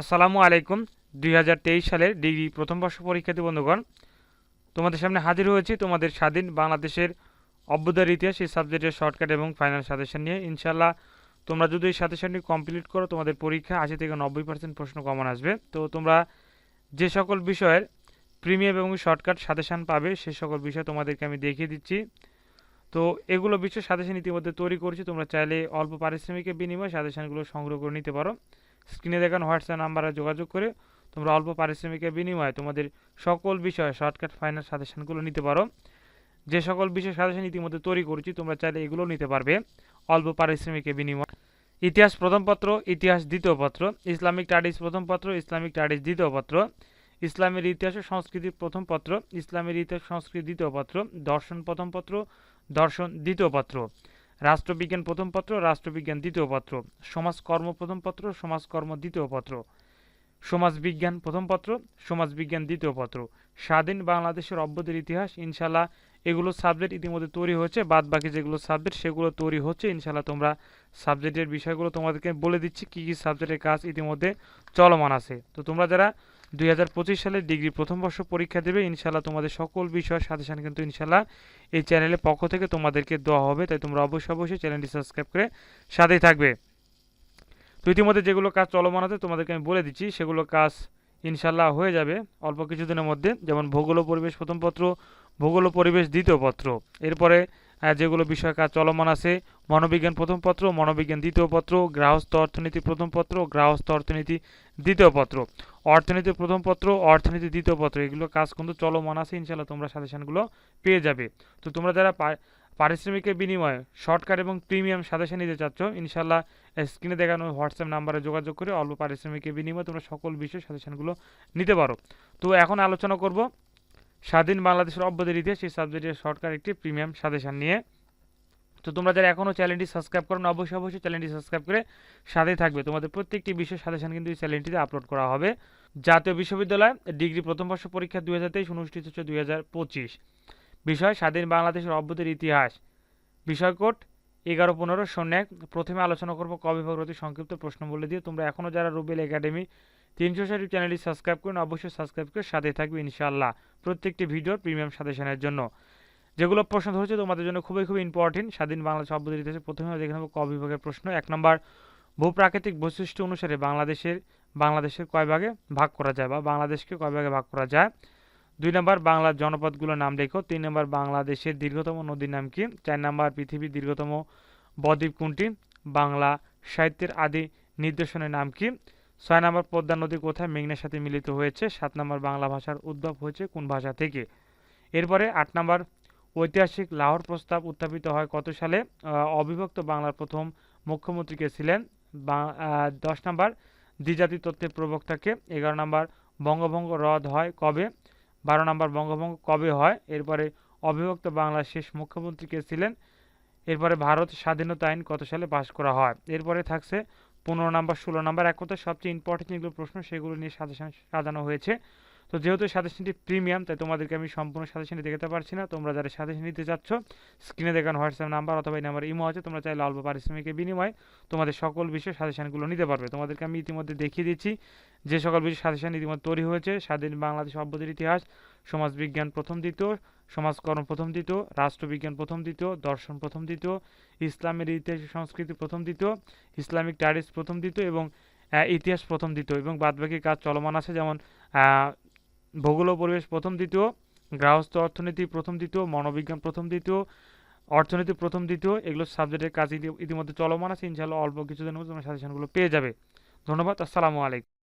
আসসালামু আলাইকুম। দুই হাজার তেইশ সালের ডিগ্রি প্রথম বর্ষ পরীক্ষার্থী বন্ধুগণ, তোমাদের সামনে হাজির হয়েছি তোমাদের স্বাধীন বাংলাদেশের অভ্যুদয়ের ইতিহাস, এই সাবজেক্টের শর্টকাট এবং ফাইনাল সাজেশন নিয়ে। ইনশাল্লাহ তোমরা যদি এই সাজেশনটি কমপ্লিট করো, তোমাদের পরীক্ষা আশি থেকে নব্বই পার্সেন্ট প্রশ্ন কমন আসবে। তো তোমরা যে সকল বিষয়ের প্রিমিয়াম এবং শর্টকাট সাজেশন পাবে, সে সকল বিষয় তোমাদেরকে আমি দেখিয়ে দিচ্ছি। তো এগুলো বিষয় সাজেশন ইতিমধ্যে তৈরি করছি, তোমরা চাইলে অল্প পারিশ্রমিকের বিনিময়ে সাজেশনগুলো সংগ্রহ করে নিতে পারো। স্ক্রিনে দেখানো হোয়াটসঅ্যাপ নাম্বারে যোগাযোগ করে তোমরা অল্প পারিশ্রমিকের বিনিময়ে তোমাদের সকল বিষয়ে শর্টকাট ফাইনাল সাজেশনগুলো নিতে পারো। যে সকল বিষয় সাজেশন ইতিমধ্যে তৈরি করেছি, তোমরা চাইলে এগুলো নিতে পারবে। অল্প পারিশ্রমিকের বিনিময়। ইতিহাস প্রথম পত্র, ইতিহাস দ্বিতীয় পত্র। ইসলামিক স্টাডিজ প্রথম পত্র, ইসলামিক স্টাডিজ দ্বিতীয় পত্র। ইসলামের ইতিহাস ও সংস্কৃতি প্রথম পত্র, ইসলামের ইতিহাস সংস্কৃতি দ্বিতীয় পত্র। দর্শন প্রথম পত্র, দর্শন দ্বিতীয় পত্র। রাষ্ট্রবিজ্ঞান প্রথম পত্র, রাষ্ট্রবিজ্ঞান দ্বিতীয় পত্র। সমাজকর্ম প্রথম পত্র সমাজকর্ম দ্বিতীয় পত্র। সমাজবিজ্ঞান প্রথম পত্র সমাজবিজ্ঞান দ্বিতীয় পত্র। স্বাধীন বাংলাদেশের অভ্যুদয়ের ইতিহাস ইনশাল্লাহ এগুলো সাবজেক্ট ইতিমধ্যে তৈরি হচ্ছে বাদ বাকি যেগুলো সাবজেক্ট সেগুলো তৈরি হচ্ছে ইনশাল্লাহ তোমরা সাবজেক্টের বিষয়গুলো তোমাদেরকে বলে দিচ্ছি, কী কী সাবজেক্টের কাজ ইতিমধ্যে চলমান আছে। তো তোমরা যারা দুই সালের ডিগ্রি প্রথম বর্ষ পরীক্ষা দেবে। ইনশাল্লাহ তোমাদের সকল বিষয় সাজেশান কিন্তু ইনশাল্লাহ এই চ্যানেলের পক্ষ থেকে তোমাদেরকে দেওয়া হবে। তাই তোমরা অবশ্যই অবশ্যই চ্যানেলটি সাবস্ক্রাইব করে সাথেই থাকবে। তো ইতিমধ্যে যেগুলো কাজ চলমান আছে, তোমাদেরকে আমি বলে দিচ্ছি, সেগুলো কাজ ইনশাল্লাহ হয়ে যাবে অল্প কিছুদিনের মধ্যে। যেমন ভূগোল পরিবেশ প্রথম পত্র, ভূগোল পরিবেশ দ্বিতীয় পত্র। এরপরে যেগুলো বিষয় কাজ চলমান আছে, মনোবিজ্ঞান প্রথম পত্র, মনোবিজ্ঞান দ্বিতীয় পত্র গ্রাহস্থ অর্থনীতি প্রথম পত্র গ্রাহস্থ অর্থনীতি দ্বিতীয় পত্র। অর্থনীতি প্রথম পত্র, অর্থনীতি দ্বিতীয় পত্র, এগুলো কাজ কিন্তু চলমান আছে ইনশাল্লাহ তোমরা সাজেশনগুলো পেয়ে যাবে। তো তোমরা যারা পারিশ্রমিকের বিনিময়ে শর্টকাট এবং প্রিমিয়াম সাজেশন নিতে চাচ্ছ ইনশাল্লাহ স্ক্রিনে দেখানো হোয়াটসঅ্যাপ নাম্বারে যোগাযোগ করে অল্প পারিশ্রমিকের বিনিময়ে তোমরা সকল বিষয় সাজেশনগুলো নিতে পারো। তো এখন আলোচনা করব স্বাধীন বাংলাদেশের অভ্যুদয়ের ইতিহাস, এই সাবজেক্টের সরকার একটি প্রিমিয়াম সাজেশন নিয়ে। তো তোমরা যারা এখনও চ্যানেলটি সাবস্ক্রাইব করো না, অবশ্যই অবশ্যই চ্যানেলটি সাবস্ক্রাইব করে সাথেই থাকবে। তোমাদের প্রত্যেকটি বিষয় সাজেশন কিন্তু এই চ্যানেলটিতে আপলোড করা হবে। জাতীয় বিশ্ববিদ্যালয় ডিগ্রি প্রথম বর্ষ পরীক্ষা দুই হাজার তেইশ, অনুষ্ঠিত হচ্ছে দুই হাজার পঁচিশ। বিষয়, স্বাধীন বাংলাদেশের অভ্যুদয়ের ইতিহাস। বিষয় কোড, এগারো পনেরো, শূন্য এক। প্রথমে আলোচনা করব ক বিভাগের সংক্ষিপ্ত প্রশ্ন বলে দিয়ে। তোমরা এখনও যারা রুবেল একাডেমি তিনশো ষাট চ্যানেলটি সাবস্ক্রাইব করুন। অবশ্যই সাবস্ক্রাইব করে সাথে থাকবে ইনশাআল্লাহ প্রত্যেকটি ভিডিওর প্রিমিয়াম সাজেশনের জন্য। যেগুলো প্রশ্ন ধরেছে তোমাদের জন্য খুবই খুবই ইম্পর্টেন্ট স্বাধীন বাংলাদেশ অভ্যুদয়ের ইতিহাসে প্রথমে দেখে নেব ক বিভাগের প্রশ্ন। এক নম্বর ভূপ্রাকৃতিক বৈশিষ্ট্য অনুসারে বাংলাদেশের বাংলাদেশের কয় ভাগে ভাগ করা যায় বা বাংলাদেশকে কয় ভাগে ভাগ করা যায়? দুই নম্বর, বাংলার জনপদগুলোর নাম লেখো। তিন নম্বর, বাংলাদেশের দীর্ঘতম নদীর নাম কি? চার নম্বর, পৃথিবীর দীর্ঘতম বদ্বীপ কোনটি? বাংলা সাহিত্যের আদি নির্দেশনের নাম কি? ছয় নম্বর পদ্মা নদী কোথায়? মেঘনার সাথে মিলিত হয়েছে। সাত নম্বর বাংলা ভাষার উদ্ভব হয়েছে কোন ভাষা থেকে? এরপরে আট নম্বর ঐতিহাসিক লাহোর প্রস্তাব উত্থাপিত হয় কত সালে? অবিভক্ত বাংলার প্রথম মুখ্যমন্ত্রী কে ছিলেন দশ নম্বর দ্বিজাতি তত্ত্বের প্রবক্তাকে, এগারো নম্বর বঙ্গভঙ্গ রদ হয় কবে? বারো নম্বর বঙ্গভঙ্গ কবে হয়? এরপরে অবিভক্ত বাংলার শেষ মুখ্যমন্ত্রী কে ছিলেন। এরপরে ভারত স্বাধীনতা আইন কত সালে পাশ করা হয়? এরপরে থাকছে পনেরো নাম্বার, ষোলো নাম্বার, এক কথা সবচেয়ে ইম্পর্টেন্ট যেগুলো প্রশ্ন, সেগুলো নিয়ে সাজেশন সাজানো হয়েছে। তো যেহেতু সাজেশনটি প্রিমিয়াম তাই তোমাদেরকে আমি সম্পূর্ণ সাজেশনটি দেখাতে পারছি না। তোমরা যারা সাজেশন নিতে চাচ্ছ স্ক্রিনে দেখানো হোয়াটসঅ্যাপ নাম্বার অথবা এই নাম্বার ইমো আছে, তোমরা চাইলে অল্প পারিশ্রমিকের বিনিময়ে তোমাদের সকল বিষয়ে সাজেশনগুলো নিতে পারবে। তোমাদেরকে আমি ইতিমধ্যে দেখিয়ে দিচ্ছি, যে সকল বিষয় সাজেশন ইতিমধ্যে তৈরি হয়েছে। স্বাধীন বাংলাদেশ অভ্যুদয়ের ইতিহাস সমাজবিজ্ঞান প্রথম, দ্বিতীয় সমাজকর্ম প্রথম দ্বিতীয়, রাষ্ট্রবিজ্ঞান প্রথম দ্বিতীয়, দর্শন প্রথম দ্বিতীয়, ইসলামের ইতিহাস সংস্কৃতি প্রথম দ্বিতীয়, ইসলামিক স্টাডিজ প্রথম দ্বিতীয় এবং ইতিহাস প্রথম দ্বিতীয় এবং বাদবাকি কাজ চলমান আছে যেমন ভূগোল পরিবেশ প্রথম দ্বিতীয় গ্রাহস্থ অর্থনীতি প্রথম দ্বিতীয়, মনোবিজ্ঞান প্রথম দ্বিতীয়, অর্থনীতি প্রথম দ্বিতীয়, এগুলো সাবজেক্টের কাজ ইতি- ইতিমধ্যে চলমান আছে, ইনশাআল্লাহ অল্প কিছুদিনের মধ্যে তোমরা সাজেশনগুলো পেয়ে যাবে। ধন্যবাদ, আসসালামু আলাইকুম।